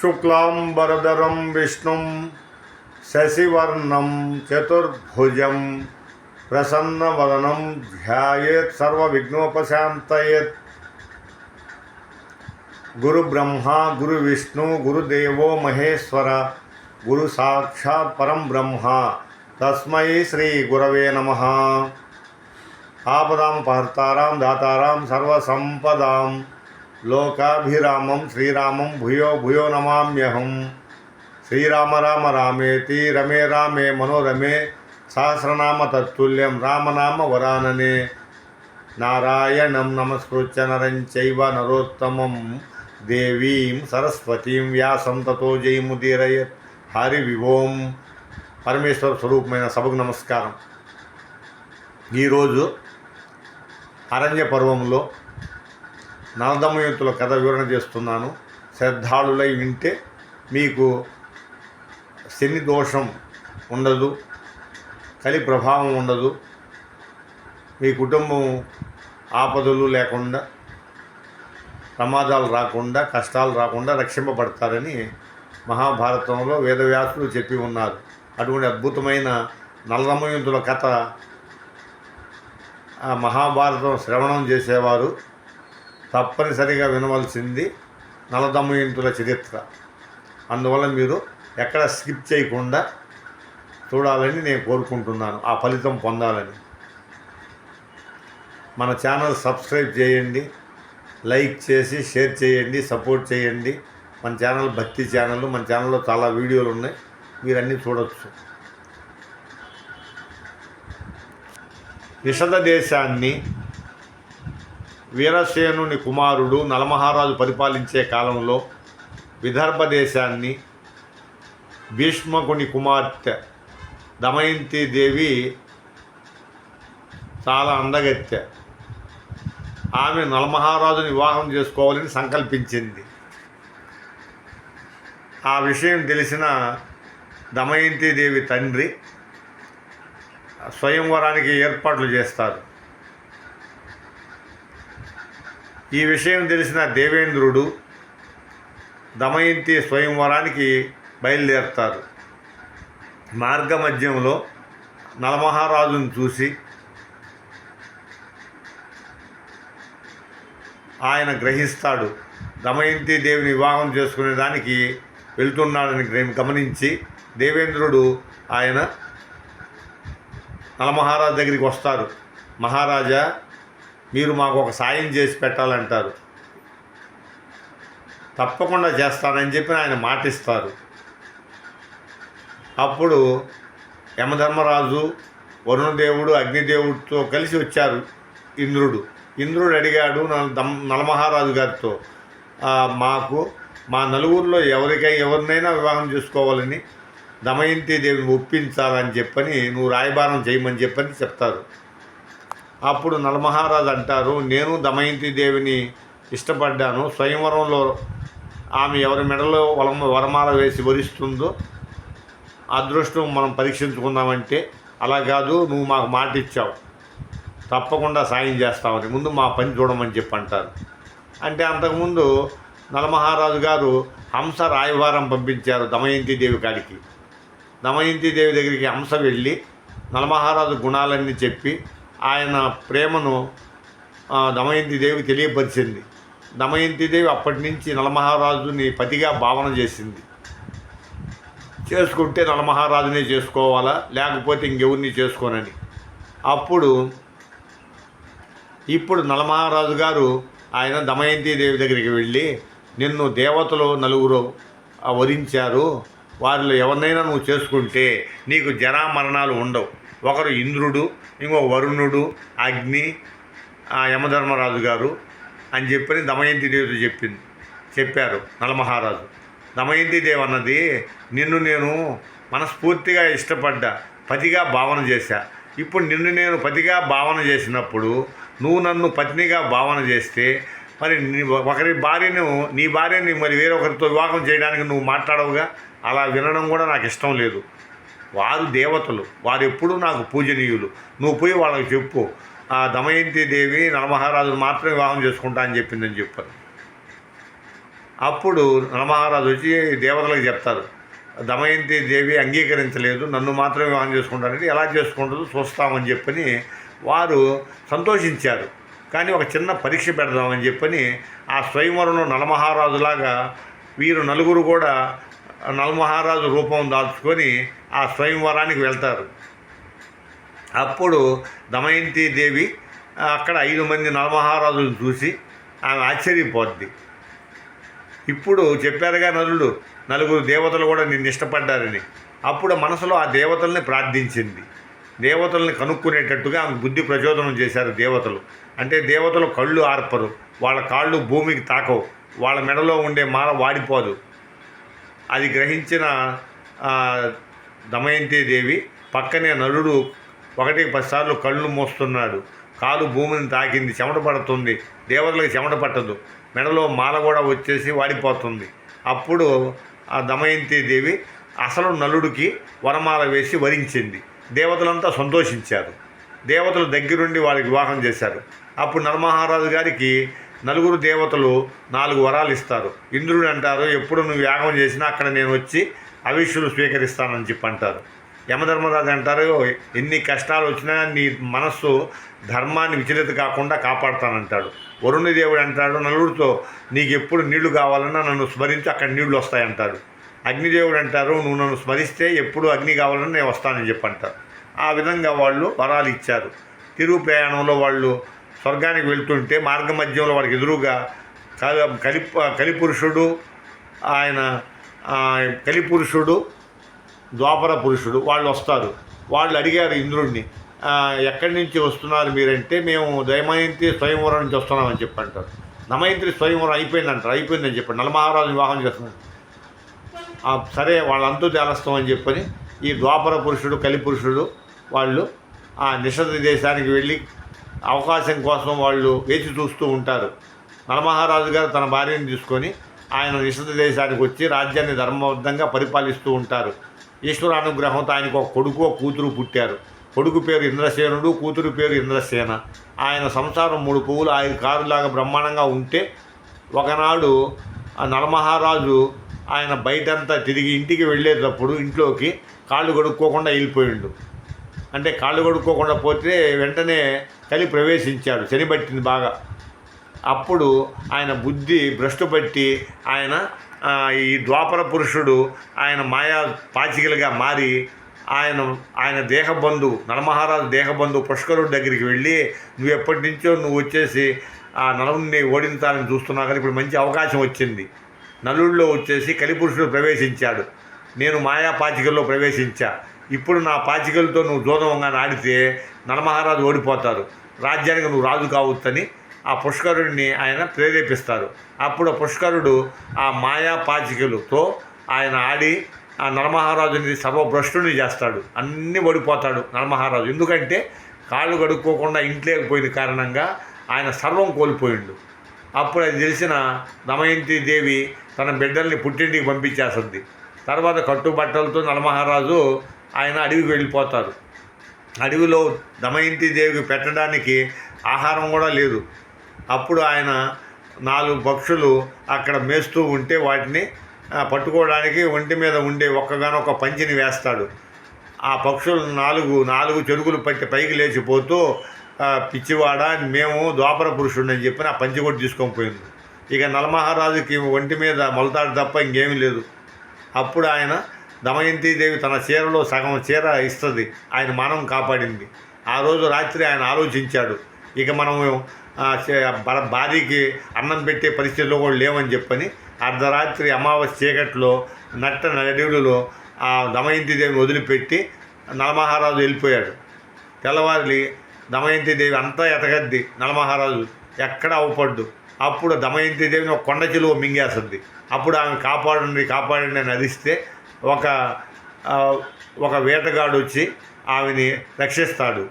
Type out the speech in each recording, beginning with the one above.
शुक्लांबरधरम विष्णु शशिवर्णम चतुर्भुज प्रसन्न वदनम ध्यात सर्वघ्नोपशात गुरु ब्रह्मा गुरु विष्णु गुरुदेव महेश्वर गुरु साक्षात् परम ब्रह्मा, तस्मै श्री गुरवे नमः। आपदां पर्तारां दातारां, सर्वसम्पदां లోకాభిరామం శ్రీరామం భూయో భూయో నమామ్యహం. శ్రీరామ రామ రామేతి రమే రామే మనోరమే సహస్రనామ తత్తుల్యం రామనామ వరాననే. నారాయణం నమస్కృత్య నరం చైవ నరోత్తమం దేవీం సరస్వతీం వ్యాసం తతో జయముదీరయత్ హరి వివోం పరమేశ్వర స్వరూపమైన సభకు నమస్కారం. ఈరోజు అరణ్య పర్వంలో నందమయంతుల కథ వివరణ చేస్తున్నాను. శ్రద్ధాళులై వింటే మీకు శని దోషం ఉండదు కలి ప్రభావం ఉండదు. మీ కుటుంబం ఆపదలు లేకుండా ప్రమాదాలు రాకుండా కష్టాలు రాకుండా రక్షింపబడతారని మహాభారతంలో వేదవ్యాసులు చెప్పి ఉన్నారు. అటువంటి అద్భుతమైన నల్లదమయంతుల కథ మహాభారతం శ్రవణం చేసేవారు. తప్పనిసరిగా వినవలసింది నలదమయంతుల చరిత్ర. అందువల్ల మీరు ఎక్కడ స్కిప్ చేయకుండా చూడాలని నేను కోరుకుంటున్నాను. ఆ ఫలితం పొందాలని. మన ఛానల్ సబ్స్క్రైబ్ చేయండి లైక్ చేసి షేర్ చేయండి సపోర్ట్ చేయండి. మన ఛానల్ భక్తి ఛానల్ మన ఛానల్లో చాలా వీడియోలు ఉన్నాయి. మీరు అన్నీ చూడవచ్చు విషద దేశాన్ని వీరసేనుని కుమారుడు నలమహారాజు పరిపాలించే కాలంలో విదర్భ దేశాన్ని భీష్మకుని కుమార్తె దమయంతి దేవి చాలా అందగత్తె. ఆమె నలమహారాజుని వివాహం చేసుకోవాలని సంకల్పించింది. ఆ విషయం తెలిసిన దమయంతి దేవి తండ్రి స్వయంవరానికి ఏర్పాట్లు చేస్తారు. ఈ విషయం తెలిసిన దేవేంద్రుడు దమయంతి స్వయంవరానికి బయలుదేరుతారు. మార్గమధ్యంలో నలమహారాజును చూసి ఆయన గ్రహిస్తాడు దమయంతి దేవిని వివాహం చేసుకునే దానికి వెళ్తున్నాడని గమనించి దేవేంద్రుడు ఆయన నలమహారాజు దగ్గరికి వస్తారు. మహారాజా మీరు మాకు ఒక సాయం చేసి పెట్టాలంటారు. తప్పకుండా చేస్తానని చెప్పి ఆయన మాటిస్తారు. అప్పుడు యమధర్మరాజు వరుణదేవుడు అగ్నిదేవుడితో కలిసి వచ్చారు ఇంద్రుడు. ఇంద్రుడు అడిగాడు నలమహారాజు గారితో మాకు మా నలుగురిలో ఎవరికై ఎవరినైనా వివాహం చేసుకోవాలని దమయంతి దేవిని ఒప్పించాలని చెప్పని నువ్వు రాయబారం చేయమని చెప్పని చెప్తారు. అప్పుడు నలమహారాజు అంటారు నేను దమయంతి దేవిని ఇష్టపడ్డాను. స్వయంవరంలో ఆమె ఎవరి మెడలో వలమ వరమాల వేసి వరిస్తుందో అదృష్టం మనం పరీక్షించుకుందామంటే అలా కాదు నువ్వు మాకు మాట ఇచ్చావు తప్పకుండా సాయం చేస్తామని. ముందు మా పని చూడమని చెప్పి అంటారు అంటే అంతకుముందు నలమహారాజు గారు హంస రాయవారం పంపించారు దమయంతి దేవి కాడికి. దమయంతి దేవి దగ్గరికి హంస వెళ్ళి నలమహారాజు గుణాలన్నీ చెప్పి ఆయన ప్రేమను దమయంతి దేవి తెలియపరిచింది. దమయంతి దేవి అప్పటి నుంచి నలమహారాజుని పతిగా భావన చేసింది. చేసుకుంటే నలమహారాజునే చేసుకోవాలా? లేకపోతే ఇంకెవరిని చేసుకోనని. అప్పుడు ఇప్పుడు నలమహారాజు గారు ఆయన దమయంతి దేవి దగ్గరికి వెళ్ళి నిన్ను దేవతలు నలుగురు వరించారు వారిలో ఎవరినైనా నువ్వు చేసుకుంటే నీకు జరా మరణాలు ఉండవు. ఒకరు ఇంద్రుడు ఇంకో వరుణుడు అగ్ని యమధర్మరాజు గారు అని చెప్పని దమయంతి దేవితో చెప్పింది చెప్పారు నలమహారాజు. దమయంతి దేవి అన్నది నిన్ను నేను మనస్ఫూర్తిగా ఇష్టపడ్డా పతిగా భావన చేశా. ఇప్పుడు నిన్ను నేను పతిగా భావన చేసినప్పుడు నువ్వు నన్ను పత్నిగా భావన చేస్తే మరి ఒకరి భార్యను నీ భార్యని మరి వేరొకరితో వివాహం చేయడానికి నువ్వు మాట్లాడవుగా? అలా వినడం కూడా నాకు ఇష్టం లేదు. వారు దేవతలు. వారు ఎప్పుడూ నాకు పూజనీయులు. నువ్వు పోయి వాళ్ళకి చెప్పు. ఆ దమయంతి దేవి నరమహారాజును మాత్రమే వివాహం చేసుకుంటా అని చెప్పిందని చెప్పారు. అప్పుడు నలమహారాజు వచ్చి దేవతలకు చెప్తారు. దమయంతి దేవి అంగీకరించలేదు. నన్ను మాత్రమే వివాహం చేసుకుంటానంటే ఎలా చేసుకుంటుందో చూస్తామని చెప్పని వారు సంతోషించారు. కానీ ఒక చిన్న పరీక్ష పెడదామని చెప్పని ఆ స్వయంవరంలో నలమహారాజులాగా వీరు నలుగురు కూడా నలమహారాజు రూపం దాల్చుకొని ఆ స్వయంవరానికి వెళ్తారు. అప్పుడు దమయంతి దేవి అక్కడ ఐదు మంది నలమహారాజులు చూసి ఆమె ఆశ్చర్యపోద్ది. ఇప్పుడు చెప్పారుగా నలుడు నలుగురు దేవతలు కూడా నిన్ను ఇష్టపడ్డారని. అప్పుడు మనసులో ఆ దేవతల్ని ప్రార్థించింది. దేవతల్ని కనుక్కునేటట్టుగా ఆమె బుద్ధి ప్రచోదనం చేశారు దేవతలు. అంటే దేవతలు కళ్ళు ఆర్పరు వాళ్ళ కాళ్ళు భూమికి తాకవు వాళ్ళ మెడలో ఉండే మాల వాడిపోదు. అది గ్రహించిన దమయంతి దేవి పక్కనే నలుడు ఒకటి పదిసార్లు కళ్ళు మోస్తున్నాడు. కాలు భూమిని తాకింది చెమట పడుతుంది. దేవతలకు చెమట పట్టదు. మెడలో మాల కూడా వచ్చేసి వాడిపోతుంది. అప్పుడు ఆ దమయంతి దేవి అసలు నలుడికి వరమాల వేసి వరించింది. దేవతలంతా సంతోషించారు. దేవతలు దగ్గరుండి వాళ్ళకి వివాహం చేశారు. అప్పుడు నలమహారాజు గారికి నలుగురు దేవతలు నాలుగు వరాలు ఇస్తారు. ఇంద్రుడు అంటారు ఎప్పుడు నువ్వు యాగం చేసినా అక్కడ నేను వచ్చి అవిష్యులు స్వీకరిస్తానని చెప్పి అంటారు. యమధర్మరాజు అంటారు ఎన్ని కష్టాలు వచ్చినా నీ మనస్సు ధర్మాన్ని విచలిత కాకుండా కాపాడుతానంటాడు. వరుణదేవుడు అంటాడు నలుగురితో నీకు ఎప్పుడు నీళ్ళు కావాలన్నా నన్ను స్మరించి అక్కడ నీళ్ళు వస్తాయంటాడు. అగ్నిదేవుడు అంటారు నువ్వు నన్ను స్మరిస్తే ఎప్పుడు అగ్ని కావాలన్నా నేను వస్తానని చెప్పంటారు ఆ విధంగా వాళ్ళు వరాలు ఇచ్చారు. తిరుగు ప్రయాణంలో వాళ్ళు స్వర్గానికి వెళ్తుంటే మార్గ మధ్యంలో వాడికి ఎదురుగా కలి కలిపురుషుడు ఆయన కలిపురుషుడు ద్వాపర పురుషుడు వాళ్ళు వస్తారు. వాళ్ళు అడిగారు ఇంద్రుడిని ఎక్కడి నుంచి వస్తున్నారు మీరంటే మేము దయమయంతి స్వయంవరం నుంచి వస్తున్నామని చెప్పి అంటారు నమయంత్రి స్వయంవరం అయిపోయిందంటారు అయిపోయిందని చెప్పారు నలమహారాజు వివాహం చేస్తున్నారు సరే వాళ్ళంతా తేలస్తామని చెప్పని ఈ ద్వాపర పురుషుడు కలిపురుషుడు వాళ్ళు ఆ నిషధ దేశానికి వెళ్ళి అవకాశం కోసం వాళ్ళు వేచి చూస్తూ ఉంటారు. నలమహారాజు గారు తన భార్యను తీసుకొని ఆయన నిషధ దేశానికి వచ్చి రాజ్యాన్ని ధర్మబద్ధంగా పరిపాలిస్తూ ఉంటారు. ఈశ్వర అనుగ్రహంతో ఆయనకు ఒక కొడుకు ఒక కూతురు పుట్టారు. కొడుకు పేరు ఇంద్రసేనుడు కూతురు పేరు ఇంద్రసేన. ఆయన సంసారం మూడు పువ్వులు ఆయన కారులాగా బ్రహ్మాండంగా ఉంటే ఒకనాడు ఆ నలమహారాజు ఆయన బయటంతా తిరిగి ఇంటికి వెళ్ళేటప్పుడు ఇంట్లోకి కాళ్ళు కడుక్కోకుండా వెళ్ళిపోయిండు. అంటే కాళ్ళు కడుక్కోకుండా పోతే వెంటనే కలి ప్రవేశించాడు. శని పట్టింది బాగా. అప్పుడు ఆయన బుద్ధి భ్రష్టు పట్టి ఆయన ఈ ద్వాపర పురుషుడు ఆయన మాయా పాచికలుగా మారి ఆయన ఆయన దేహబంధు నలమహారాజు దేహబంధు పుష్కరుడి దగ్గరికి వెళ్ళి నువ్వు ఎప్పటి నుంచో నువ్వు వచ్చేసి ఆ నలుని ఓడించాలని చూస్తున్నావు కానీ ఇప్పుడు మంచి అవకాశం వచ్చింది. నలుడిలో వచ్చేసి కలిపురుషుడు ప్రవేశించాడు. నేను మాయా పాచికల్లో ప్రవేశించా. ఇప్పుడు నా పాచికలతో నువ్వు దూరంగా ఆడితే నరమహారాజు ఓడిపోతారు. రాజ్యానికి నువ్వు రాజు కావచ్చని ఆ పుష్కరుడిని ఆయన ప్రేరేపిస్తారు. అప్పుడు పుష్కరుడు ఆ మాయా పాచికలతో ఆయన ఆడి ఆ నరమహారాజుని సర్వభ్రష్టుని చేస్తాడు. అన్నీ ఓడిపోతాడు నరమహారాజు. ఎందుకంటే కాళ్ళు కడుక్కోకుండా ఇంట్లోకి పోయిన కారణంగా ఆయన సర్వం కోల్పోయిండు. అప్పుడు అది తెలిసిన దమయంతి దేవి తన బిడ్డల్ని పుట్టింటికి పంపించేస్తుంది తర్వాత కట్టుబట్టలతో నలమహారాజు ఆయన అడవికి వెళ్ళిపోతారు. అడవిలో దమయంతి దేవికి పెట్టడానికి ఆహారం కూడా లేదు. అప్పుడు ఆయన నాలుగు పక్షులు అక్కడ మేస్తూ ఉంటే వాటిని పట్టుకోవడానికి ఒంటి మీద ఉండే ఒక్కగానొక పంచిని వేస్తాడు. ఆ పక్షులు నాలుగు నాలుగు చెరుకులు పట్టి పైకి లేచిపోతూ పిచ్చివాడ మేము ద్వాపర పురుషుడు అని చెప్పి ఆ పంచి కూడా తీసుకొని పోయింది. ఇక నలమహారాజుకి ఒంటి మీద మొలతాడు తప్ప ఇంకేమీ లేదు. అప్పుడు ఆయన దమయంతి దేవి తన చీరలో సగం చీర ఇస్తుంది. ఆయన మనం కాపాడింది. ఆ రోజు రాత్రి ఆయన ఆలోచించాడు. ఇక మనం భారీకి భార్యకి అన్నం పెట్టే పరిస్థితిలో కూడా లేవని చెప్పని అర్ధరాత్రి అమావాస్య చీకట్లో నట్ట నడివులలో ఆ దమయంతి దేవిని వదిలిపెట్టి నలమహారాజు వెళ్ళిపోయాడు. తెల్లవారి దమయంతి దేవి అంతా ఎతగద్ది. నలమహారాజు ఎక్కడ అవపడ్డు అప్పుడు దమయంతి దేవిని ఒక కొండ చిలువ మింగేస్తుంది. అప్పుడు ఆమె కాపాడండి కాపాడండి అని అరిస్తే ఒక ఒక వేటగాడు వచ్చి ఆమెని రక్షిస్తాడు.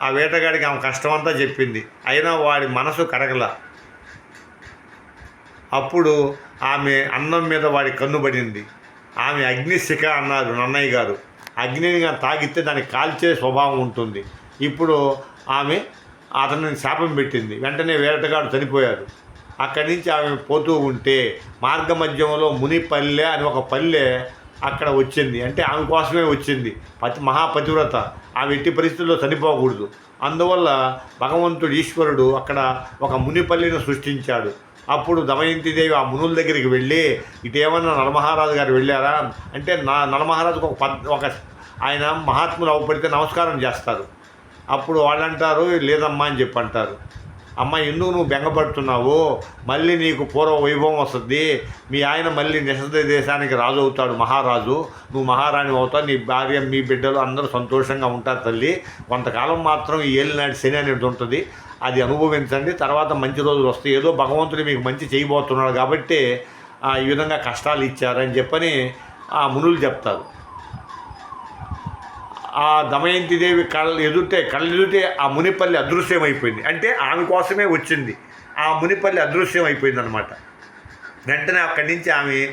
ఆ వేటగాడికి ఆమె కష్టమంతా చెప్పింది. అయినా వాడి మనసు కరగల. అప్పుడు ఆమె అన్నం మీద వాడి కన్ను పడింది. ఆమె అగ్నిశిఖ అన్నారు నన్నయ్య గారు. అగ్నిని తాగితే దానికి కాల్చే స్వభావం ఉంటుంది. ఇప్పుడు ఆమె అతనిని శాపం పెట్టింది. వెంటనే వేటగాడు చనిపోయారు అక్కడి నుంచి ఆమె పోతూ ఉంటే మార్గ మధ్యంలో మునిపల్లె అని ఒక పల్లె అక్కడ వచ్చింది. అంటే ఆమె కోసమే వచ్చింది. పతి మహాపతివ్రత. ఆమె ఎట్టి పరిస్థితుల్లో చనిపోకూడదు. అందువల్ల భగవంతుడు ఈశ్వరుడు అక్కడ ఒక మునిపల్లిని సృష్టించాడు. అప్పుడు దమయంతిదేవి ఆ మునుల దగ్గరికి వెళ్ళి ఇటేమన్నా నలమహారాజు గారు వెళ్ళారా? అంటే నా నలమహారాజుకు ఒక పద్ ఒక ఆయన మహాత్ములు అవపడితే నమస్కారం చేస్తారు. అప్పుడు వాళ్ళు అంటారు లేదమ్మా అని చెప్పి అంటారు అమ్మ ఎందుకు నువ్వు బెంగపడుతున్నావు? మళ్ళీ నీకు పూర్వ వైభవం వస్తుంది. మీ ఆయన మళ్ళీ నిషద దేశానికి రాజు అవుతాడు మహారాజు. నువ్వు మహారాణి అవుతావు నీ భార్య మీ బిడ్డలు అందరూ సంతోషంగా ఉంటారు తల్లి. కొంతకాలం మాత్రం ఈ ఏలినాటి శని అనేది ఉంటుంది. అది అనుభవించండి. తర్వాత మంచి రోజులు వస్తాయి. ఏదో భగవంతుడు మీకు మంచి చేయబోతున్నాడు కాబట్టి ఆ, ఈ విధంగా కష్టాలు ఇచ్చారని చెప్పని ఆ మునులు చెప్తారు. ఆ దమయంతిదేవి కళ్ళ ఎదుటే కళ్ళు ఎదుటే ఆ మునిపల్లి అదృశ్యమైపోయింది. అంటే ఆమె కోసమే వచ్చింది. ఆ మునిపల్లి అదృశ్యం అయిపోయింది అనమాట వెంటనే అక్కడి నుంచి ఆమె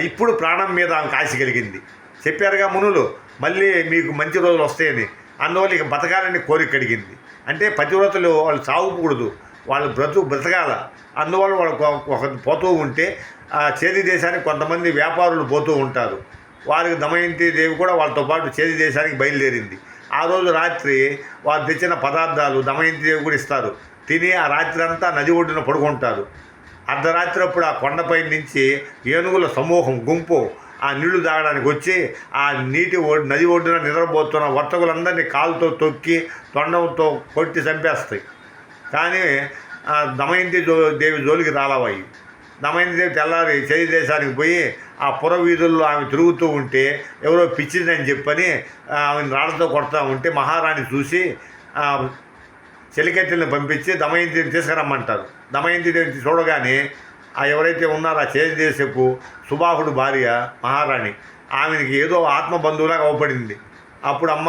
ఇప్పుడు ప్రాణం మీద ఆమె ఆశ కలిగింది. చెప్పారుగా మునులు మళ్ళీ మీకు మంచి రోజులు వస్తాయని. అందువల్ల ఇక బతకాలని కోరిక కలిగింది. అంటే పతివ్రతలు వాళ్ళు చావుకూడదు. వాళ్ళు బ్రతు బ్రతకాల. అందువల్ల వాళ్ళు ఒక- ఒక పోతూ ఉంటే ఆ చేతి దేశానికి కొంతమంది వ్యాపారులు పోతూ ఉంటారు. వారికి దమయంతి దేవి కూడా వాళ్ళతో పాటు చేతి దేశానికి బయలుదేరింది. ఆ రోజు రాత్రి వారు తెచ్చిన పదార్థాలు దమయంతి దేవి కూడా ఇస్తారు. తిని ఆ రాత్రి అంతా నది ఒడ్డున పడుకుంటారు. అర్ధరాత్రి అప్పుడు ఆ కొండపై నుంచి ఏనుగుల సమూహం గుంపు ఆ నీళ్ళు తాగడానికి వచ్చి ఆ నీటి ఒడ్ నది ఒడ్డున నిద్రపోతున్న వర్తకులందరినీ కాలుతో తొక్కి తొండంతో కొట్టి చంపేస్తాయి. కానీ దమయంతి జో దేవి జోలికి రాలవాయి దమయంతి తెల్లారి చలి దేశానికి పోయి ఆ పుర వీధుల్లో ఆమె తిరుగుతూ ఉంటే ఎవరో పిచ్చిందని చెప్పని ఆమెను రాళ్ళతో కొడతా ఉంటే మహారాణి చూసి ఆ, చెలికెత్తెల్ని పంపించి దమయంతిని తీసుకురమ్మంటారు. దమయంతి దేవిని చూడగానే ఆ ఎవరైతే ఉన్నారో ఆ చేదేశపు సుబాహుడు భార్య మహారాణి ఆమెకి ఏదో ఆత్మ బంధువులాగా అవపడింది. అప్పుడు అమ్మ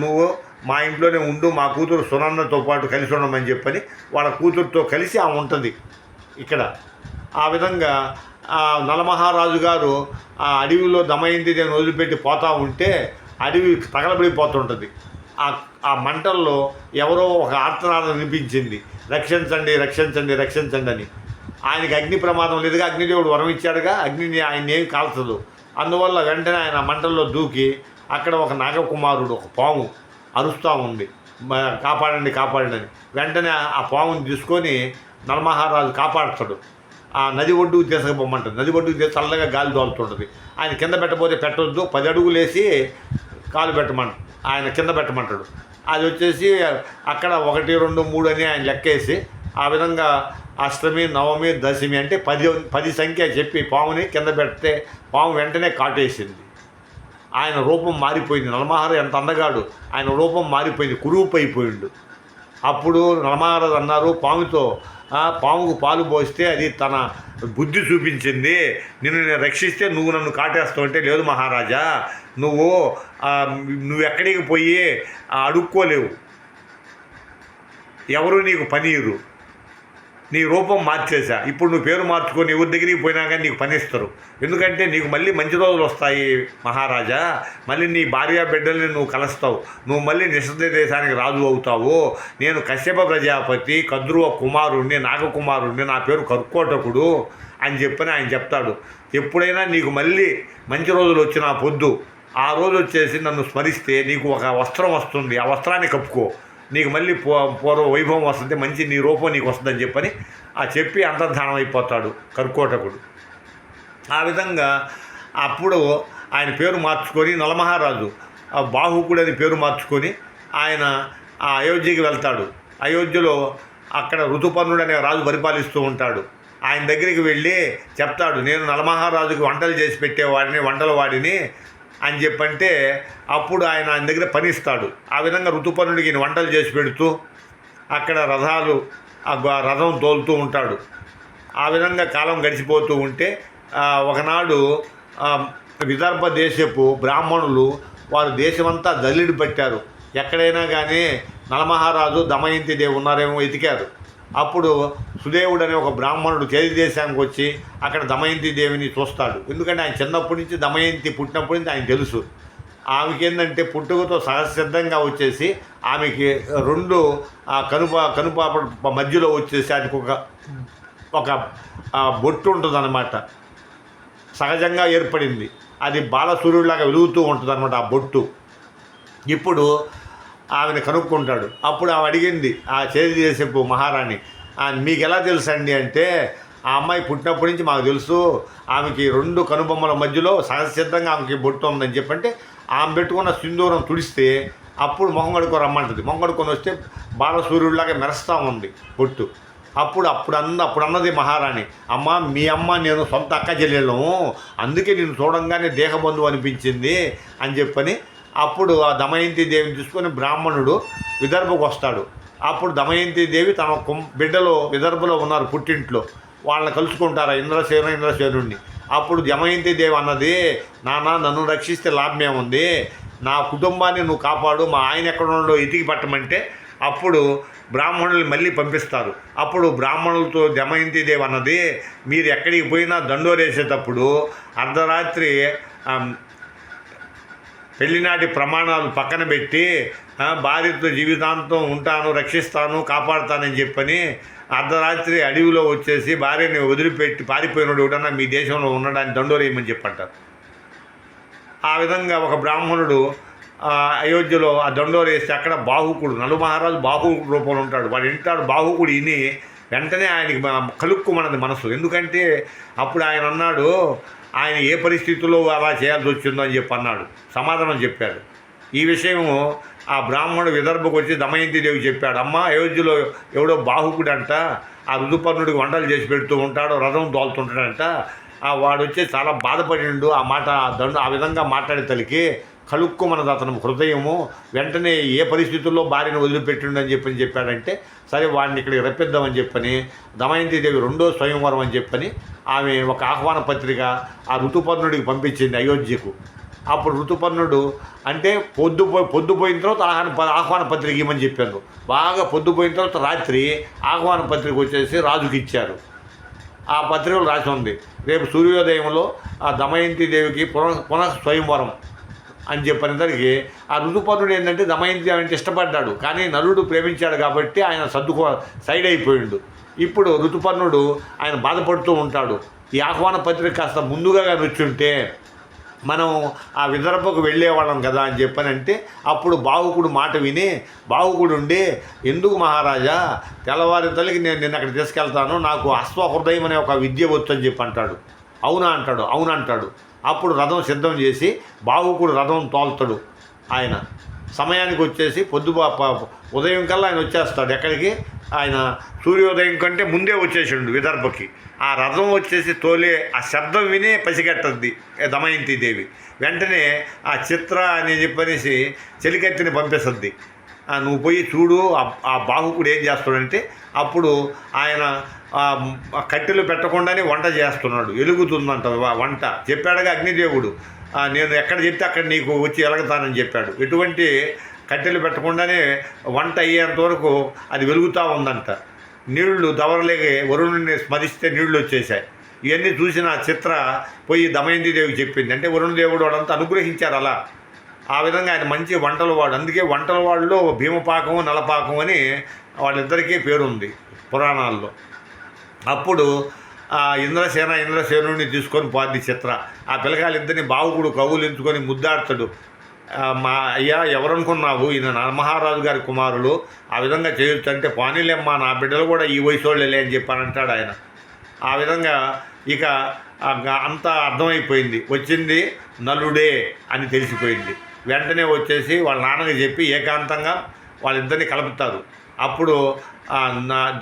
నువ్వు మా ఇంట్లోనే ఉండు మా కూతురు సునందతో పాటు కలిసి ఉండమని చెప్పని వాళ్ళ కూతురుతో కలిసి ఆమె ఉంటుంది ఇక్కడ. ఆ విధంగా ఆ నలమహారాజు గారు ఆ అడవిలో దమయంతి దేవిని వదిలిపెట్టి పోతూ ఉంటే అడవి తగలబడిపోతుంటుంది. ఆ ఆ మంటల్లో ఎవరో ఒక ఆర్తనాదం వినిపించింది. రక్షించండి రక్షించండి రక్షించండి అని. ఆయనకి అగ్ని ప్రమాదం లేదుగా అగ్నిదేవుడు వరం ఇచ్చాడుగా అగ్నిని ఆయన ఏం కాల్చదు. అందువల్ల వెంటనే ఆయన మంటల్లో దూకి అక్కడ ఒక నాగకుమారుడు ఒక పాము అరుస్తూ ఉంది. కాపాడండి కాపాడండి అని. వెంటనే ఆ పాముని తీసుకొని నలమహారాజు కాపాడుతాడు. ఆ నది ఒడ్డుకు తీసుకుపోమంటుంది నది ఒడ్డుకు తీసి చల్లగా గాలి దోలుతుంటుంది ఆయన కింద పెట్టబోతే పెట్టొద్దు. పది అడుగులు వేసి కాలు పెట్టమంట ఆయన కింద పెట్టమంటాడు. అది వచ్చేసి అక్కడ ఒకటి రెండు మూడు అని ఆయన లెక్కేసి ఆ విధంగా అష్టమి నవమి దశమి అంటే పది పది సంఖ్య చెప్పి పాముని కింద పెడితే పాము వెంటనే కాటేసింది. ఆయన రూపం మారిపోయింది. నలమహారాజు ఎంత అందగాడు. ఆయన రూపం మారిపోయింది. కురూపు అయిపోయిండు అప్పుడు నలమహారాజు అన్నారు పాముతో పాముకు పాలు పోస్తే అది తన బుద్ధి చూపించింది. నిన్ను నేను రక్షిస్తే నువ్వు నన్ను కాటేస్తావు అంటే లేదు మహారాజా నువ్వు నువ్వు ఎక్కడికి పోయి అడుక్కోలేవు. ఎవరు నీకు పనీరు? నీ రూపం మార్చేశా. ఇప్పుడు నువ్వు పేరు మార్చుకొని ఎవరి దగ్గరికి పోయినా కానీ నీకు పనిస్తారు. ఎందుకంటే నీకు మళ్ళీ మంచి రోజులు వస్తాయి మహారాజా. మళ్ళీ నీ భార్య బిడ్డల్ని నువ్వు కలుస్తావు. నువ్వు మళ్ళీ నిశ్చిత దేశానికి రాజు అవుతావు. నేను కశ్యప ప్రజాపతి కద్రువ కుమారుణ్ణి నాగకుమారుణ్ణి నా పేరు కరుక్కోటకుడు అని చెప్పని ఆయన చెప్తాడు. ఎప్పుడైనా నీకు మళ్ళీ మంచి రోజులు వచ్చిన పొద్దు. ఆ రోజు వచ్చేసి నన్ను స్మరిస్తే నీకు ఒక వస్త్రం వస్తుంది. ఆ వస్త్రాన్ని కప్పుకో. నీకు మళ్ళీ పూ పూర్వ వైభవం వస్తుంది మంచి నీ రూపం నీకు వస్తుందని చెప్పని ఆ చెప్పి అంతర్ధానం అయిపోతాడు కర్కోటకుడు. ఆ విధంగా అప్పుడు ఆయన పేరు మార్చుకొని నలమహారాజు ఆ బాహుకుడు అని పేరు మార్చుకొని ఆయన ఆ అయోధ్యకి వెళ్తాడు. అయోధ్యలో అక్కడ ఋతుపర్ణుడు అనే రాజు పరిపాలిస్తూ ఉంటాడు. ఆయన దగ్గరికి వెళ్ళి చెప్తాడు నేను నలమహారాజుకి వంటలు చేసి పెట్టేవాడిని వంటల వాడిని అని చెప్పంటే అప్పుడు ఆయన ఆయన దగ్గర పనిస్తాడు. ఆ విధంగా ఋతుపర్ణుడికి ఈయన వంటలు చేసి పెడుతూ అక్కడ రథాలు ఆ రథం తోలుతూ ఉంటాడు. ఆ విధంగా కాలం గడిచిపోతూ ఉంటే ఒకనాడు విదర్భ దేశపు బ్రాహ్మణులు వారు దేశమంతా దల్లిడి పట్టారు. ఎక్కడైనా కానీ నలమహారాజు దమయంతి దేవి ఉన్నారేమో వెతికారు. అప్పుడు సుదేవుడు అనే ఒక బ్రాహ్మణుడు చేతి దేశానికి వచ్చి అక్కడ దమయంతి దేవిని చూస్తాడు. ఎందుకంటే ఆయన చిన్నప్పటి నుంచి దమయంతి పుట్టినప్పటి నుంచి ఆయన తెలుసు. ఆమెకి ఏంటంటే పుట్టుకతో సహసిద్ధంగా వచ్చేసి ఆమెకి రెండు ఆ కనుప కనుపాప మధ్యలో వచ్చేసి ఆయనకు ఒక ఒక బొట్టు ఉంటుంది సహజంగా ఏర్పడింది. అది బాలసూర్యుడిలాగా వెలుగుతూ ఉంటుంది అనమాట ఆ బొట్టు. ఇప్పుడు ఆమెను కనుక్కుంటాడు. అప్పుడు ఆమె అడిగింది ఆ చేతి చేసేపు మహారాణి మీకు ఎలా తెలుసు అండి అంటే ఆ అమ్మాయి పుట్టినప్పటి నుంచి మాకు తెలుసు ఆమెకి రెండు కనుబొమ్మల మధ్యలో సహజసిద్ధంగా ఆమెకి బొట్టు ఉందని చెప్పంటే ఆమె పెట్టుకున్న సింధూరం తుడిస్తే అప్పుడు మొహం కడుకో రమ్మంటుంది. మొహం కడుకొని వస్తే బాలసూర్యుడిలాగా మెరుస్తూ ఉంది బొట్టు. అప్పుడు అప్పుడు అన్న అప్పుడు అన్నది మహారాణి. అమ్మ మీ అమ్మ నేను సొంత అక్క చెల్లెళ్ళము అందుకే నేను చూడంగానే దేహబంధువు అనిపించింది అని చెప్పని అప్పుడు ఆ దమయంతి దేవిని తీసుకొని బ్రాహ్మణుడు విదర్భకు వస్తాడు. అప్పుడు దమయంతి దేవి తమ కుం బిడ్డలో విదర్భలో ఉన్నారు పుట్టింట్లో. వాళ్ళని కలుసుకుంటారు? ఇంద్రసేన ఇంద్రసేనుడిని అప్పుడు దమయంతి దేవి అన్నది నాన్న నన్ను రక్షిస్తే లాభమే ఉంది నా కుటుంబాన్ని నువ్వు కాపాడు మా ఆయన ఎక్కడ ఇతికి పట్టమంటే అప్పుడు బ్రాహ్మణుల్ని మళ్ళీ పంపిస్తారు. అప్పుడు బ్రాహ్మణులతో దమయంతి దేవి అన్నది మీరు ఎక్కడికి పోయినా దండోరేసేటప్పుడు అర్ధరాత్రి పెళ్ళినాటి ప్రమాణాలు పక్కన పెట్టి భార్యతో జీవితాంతం ఉంటాను రక్షిస్తాను కాపాడుతానని చెప్పని అర్ధరాత్రి అడవిలో వచ్చేసి భార్యని వదిలిపెట్టి పారిపోయినోడు ఎవడన్నా మీ దేశంలో ఉండడానికి దండోరేయమని చెప్పంటారు. ఆ విధంగా ఒక బ్రాహ్మణుడు అయోధ్యలో ఆ దండోరేస్తే అక్కడ బాహుకుడు నలు మహారాజు బాహుకుడు రూపంలో ఉంటాడు. వాడు వింటాడు బాహుకుడు ఇని వెంటనే ఆయనకి కలుక్కుమన్నది మనసు ఎందుకంటే అప్పుడు ఆయన అన్నాడు ఆయన ఏ పరిస్థితుల్లో అలా చేయాల్సి వచ్చిందో అని చెప్పి అన్నాడు. సమాధానం చెప్పాడు. ఈ విషయము ఆ బ్రాహ్మణుడు విదర్భకు వచ్చి దమయంతి దేవి చెప్పాడు. అమ్మ అయోధ్యలో ఎవడో బాహుకుడంట ఆ ఋతుపర్ణుడికి వంటలు చేసి పెడుతూ ఉంటాడు రథం దోలుతుంటాడంట ఆ వాడు వచ్చి చాలా బాధపడిండు. ఆ మాట దండు ఆ విధంగా మాట్లాడే తలికి కలుక్కుమన్నది అతను హృదయము. వెంటనే ఏ పరిస్థితుల్లో భార్యను వదిలిపెట్టిండని అని చెప్పని చెప్పాడంటే సరే వాడిని ఇక్కడికి రప్పిద్దామని చెప్పని దమయంతి దేవి రెండో స్వయంవరం అని చెప్పని ఆమె ఒక ఆహ్వాన పత్రిక ఆ ఋతుపర్ణుడికి పంపించింది అయోధ్యకు. అప్పుడు ఋతుపర్ణుడు అంటే పొద్దు పొద్దుపోయిన తర్వాత ఆహ్వాన ఆహ్వాన పత్రిక ఇవ్వమని చెప్పారు బాగా పొద్దుపోయిన తర్వాత రాత్రి ఆహ్వాన పత్రిక వచ్చేసి రాజుకి ఇచ్చారు. ఆ పత్రికలో రాసి ఉంది. రేపు సూర్యోదయంలో ఆ దమయంతి దేవికి పునః పునః స్వయంవరం. అని చెప్పినసరికి ఆ ఋతుపర్ణుడు ఏంటంటే దమయంతి అంటే ఇష్టపడ్డాడు. కానీ నలుడు ప్రేమించాడు కాబట్టి ఆయన సర్దుకో సైడ్ అయిపోయిండు. ఇప్పుడు ఋతుపర్ణుడు ఆయన బాధపడుతూ ఉంటాడు. ఈ ఆహ్వాన పత్రిక కాస్త ముందుగా కానీ వచ్చుంటే మనం ఆ విదర్భకు వెళ్ళేవాళ్ళం కదా అని చెప్పనంటే అప్పుడు బావుకుడు మాట విని బావుకుడు ఉండి ఎందుకు మహారాజా తెల్లవారి తల్లికి నేను నిన్న అక్కడ తీసుకెళ్తాను నాకు అశ్వహృదయం అనే ఒక విద్య వచ్చు అని చెప్పి అంటాడు. అవునా అంటాడు. అవునంటాడు అప్పుడు రథం సిద్ధం చేసి బాహుకుడు రథం తోలుతాడు ఆయన. సమయానికి వచ్చేసి పొద్దు ఉదయం కల్లా ఆయన వచ్చేస్తాడు. ఎక్కడికి? ఆయన సూర్యోదయం కంటే ముందే వచ్చేసిండు విదర్భకి. ఆ రథం వచ్చేసి తోలే ఆ శబ్దం వినే పసిగట్టద్ది దమయంతి దేవి. వెంటనే ఆ చిత్ర అని చెప్పనేసి చెలికత్తిని పంపిస్తుంది ఆ, నువ్వు పోయి చూడు ఆ- బాహుకుడు ఏం చేస్తాడంటే అప్పుడు ఆయన కట్టెలు పెట్టకుండానే వంట చేస్తున్నాడు. వెలుగుతుందంట వంట. చెప్పాడుగా అగ్నిదేవుడు. నేను ఎక్కడ చెప్తే అక్కడ నీకు వచ్చి ఎలగతానని చెప్పాడు. ఎటువంటి కట్టెలు పెట్టకుండానే వంట అయ్యేంత వరకు అది వెలుగుతూ ఉందంట. నీళ్ళు దవరలేక వరుణుని స్మరిస్తే నీళ్ళు వచ్చేసాయి ఇవన్నీ చూసిన చిత్ర పోయి దమయంతి దేవి చెప్పింది. అంటే వరుణదేవుడు వాళ్ళంతా అనుగ్రహించారు అలా. ఆ విధంగా ఆయన మంచి వంటల వాడు. అందుకే వంటల వాళ్ళు భీమపాకం నలపాకం అని వాళ్ళిద్దరికీ పేరుంది పురాణాల్లో. అప్పుడు ఇంద్రసేన ఇంద్రసేనుడిని తీసుకొని పోద్ది చిత్ర. ఆ పిల్లకాయలిద్దరిని బావుకుడు కవులించుకొని ముద్దాడతాడు. మా అయ్యా ఎవరనుకున్నావు? ఈయన నరమహారాజు గారి కుమారులు. ఆ విధంగా చేయొచ్చు అంటే పానీలేమ్మా నా బిడ్డలు కూడా ఈ వయసు వాళ్ళే అని చెప్పానంటాడు అంటాడు ఆయన. ఆ విధంగా ఇక అంతా అర్థమైపోయింది. వచ్చింది నలుడే అని తెలిసిపోయింది. వెంటనే వచ్చేసి వాళ్ళ నాన్నకి చెప్పి ఏకాంతంగా వాళ్ళిద్దరిని కలుపుతారు. అప్పుడు నా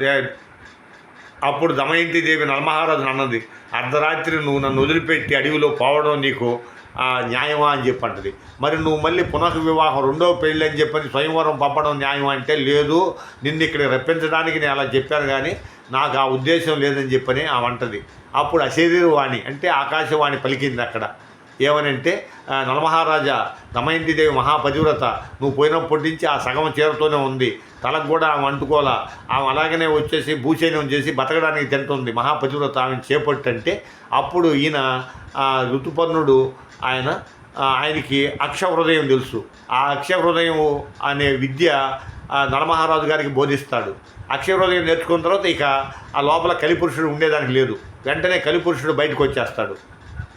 అప్పుడు దమయంతి దేవి నలమహారాజు అన్నది అర్ధరాత్రి నువ్వు నన్ను వదిలిపెట్టి అడవిలో పోవడం నీకు ఆ, న్యాయమా? అని చెప్పంటది. మరి నువ్వు మళ్ళీ పునః వివాహం రెండవ పెళ్ళి అని చెప్పని స్వయంవరం పంపడం న్యాయమా అంటే లేదు నిన్ను ఇక్కడ రప్పించడానికి నేను అలా చెప్పాను కానీ నాకు ఆ ఉద్దేశం లేదని చెప్పని ఆ వంటది అప్పుడు అశరీరవాణి అంటే ఆకాశవాణి పలికింది అక్కడ. ఏమనంటే నలమహారాజా దమయంతి దేవి మహాపతివ్రత నువ్వు పోయినప్పటి నుంచి ఆ సగం చీరతోనే ఉంది. తలకు కూడా ఆమె అంటుకోలా. ఆమె అలాగనే వచ్చేసి భూచైన్యం చేసి బతకడానికి తింటుంది మహాపతివ్రత ఆమెను చేపట్టంటే అప్పుడు ఈయన ఋతుపర్ణుడు ఆయన ఆయనకి అక్ష హృదయం తెలుసు. ఆ అక్ష హృదయం అనే విద్య నలమహారాజు గారికి బోధిస్తాడు. అక్షయ హృదయం నేర్చుకున్న తర్వాత ఇక ఆ లోపల కలిపురుషుడు ఉండేదానికి లేదు. వెంటనే కలిపురుషుడు బయటకు వచ్చేస్తాడు.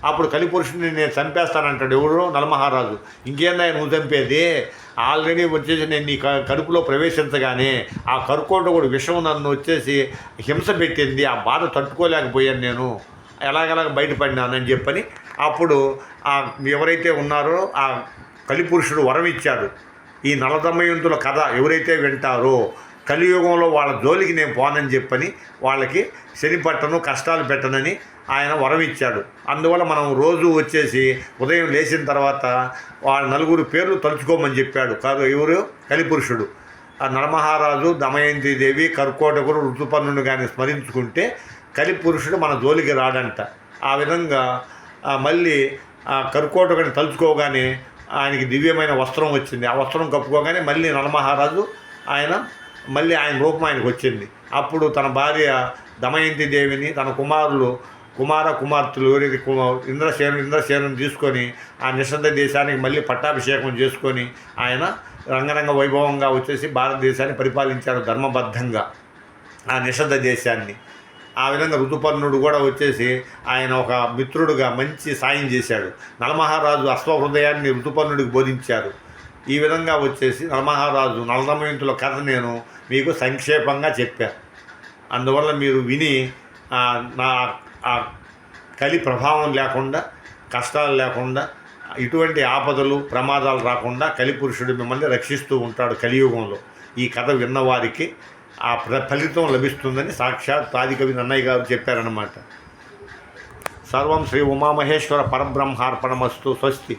అప్పుడు కలిపురుషుడిని నేను చంపేస్తానంటాడు ఎవరు? నలమహారాజు. ఇంకేందా నువ్వు చంపేది? ఆల్రెడీ వచ్చేసి నేను నీ కడుపులో ప్రవేశించగానే ఆ కరుకోట కూడా విషం నన్ను వచ్చేసి హింస పెట్టింది. ఆ బాధ తట్టుకోలేకపోయాను నేను. ఎలాగెలాగ బయటపడినానని చెప్పని అప్పుడు ఆ ఎవరైతే ఉన్నారో ఆ కలిపురుషుడు వరం ఇచ్చాడు ఈ నలదమయంతుల కథ ఎవరైతే వింటారో కలియుగంలో వాళ్ళ జోలికి నేను పోనని చెప్పని వాళ్ళకి శని పట్టను కష్టాలు పెట్టనని ఆయన వరం ఇచ్చాడు అందువల్ల మనం రోజు వచ్చేసి ఉదయం లేచిన తర్వాత వాళ్ళ నలుగురు పేర్లు తలుచుకోమని చెప్పాడు. కాదు ఎవరు? కలిపురుషుడు. ఆ నరమహారాజు దమయంతి దేవి కర్కోటకుడు ఋతుపర్ణుని కానీ స్మరించుకుంటే కలిపురుషుడు మన జోలికి రాడంట. ఆ విధంగా మళ్ళీ ఆ కర్కోటకుని తలుచుకోగానే ఆయనకి దివ్యమైన వస్త్రం వచ్చింది. ఆ వస్త్రం కప్పుకోగానే మళ్ళీ నరమహారాజు ఆయన మళ్ళీ ఆయన రూపం ఆయనకు వచ్చింది. అప్పుడు తన భార్య దమయంతి దేవిని తన కుమారులు కుమార కుమార్తెలు ఎవరైతే కు- ఇంద్రసేను ఇంద్రసేనుని తీసుకొని ఆ నిశ్శబ్ద దేశానికి మళ్ళీ పట్టాభిషేకం చేసుకొని ఆయన రంగరంగ వైభవంగా వచ్చేసి భారతదేశాన్ని పరిపాలించారు ధర్మబద్ధంగా ఆ నిషద్ధ దేశాన్ని. ఆ విధంగా ఋతుపర్ణుడు కూడా వచ్చేసి ఆయన ఒక మిత్రుడుగా మంచి సాయం చేశాడు. నలమహారాజు అశ్వహృదయాన్ని ఋతుపర్ణుడికి బోధించారు. ఈ విధంగా వచ్చేసి నలమహారాజు నలదమయంతుల కథ నేను మీకు సంక్షేపంగా చెప్పారు అందువల్ల మీరు విని నా ఆ కలి ప్రభావం లేకుండా కష్టాలు లేకుండా ఇటువంటి ఆపదలు ప్రమాదాలు రాకుండా కలిపురుషుడు మిమ్మల్ని రక్షిస్తూ ఉంటాడు కలియుగంలో. ఈ కథ విన్నవారికి ఆ ప్ర ఫలితం లభిస్తుందని సాక్షాత్ తాదికవి నన్నయ్య గారు చెప్పారన్నమాట. సర్వం శ్రీ ఉమామహేశ్వర పరబ్రహ్మార్పణమస్తు స్వస్తి.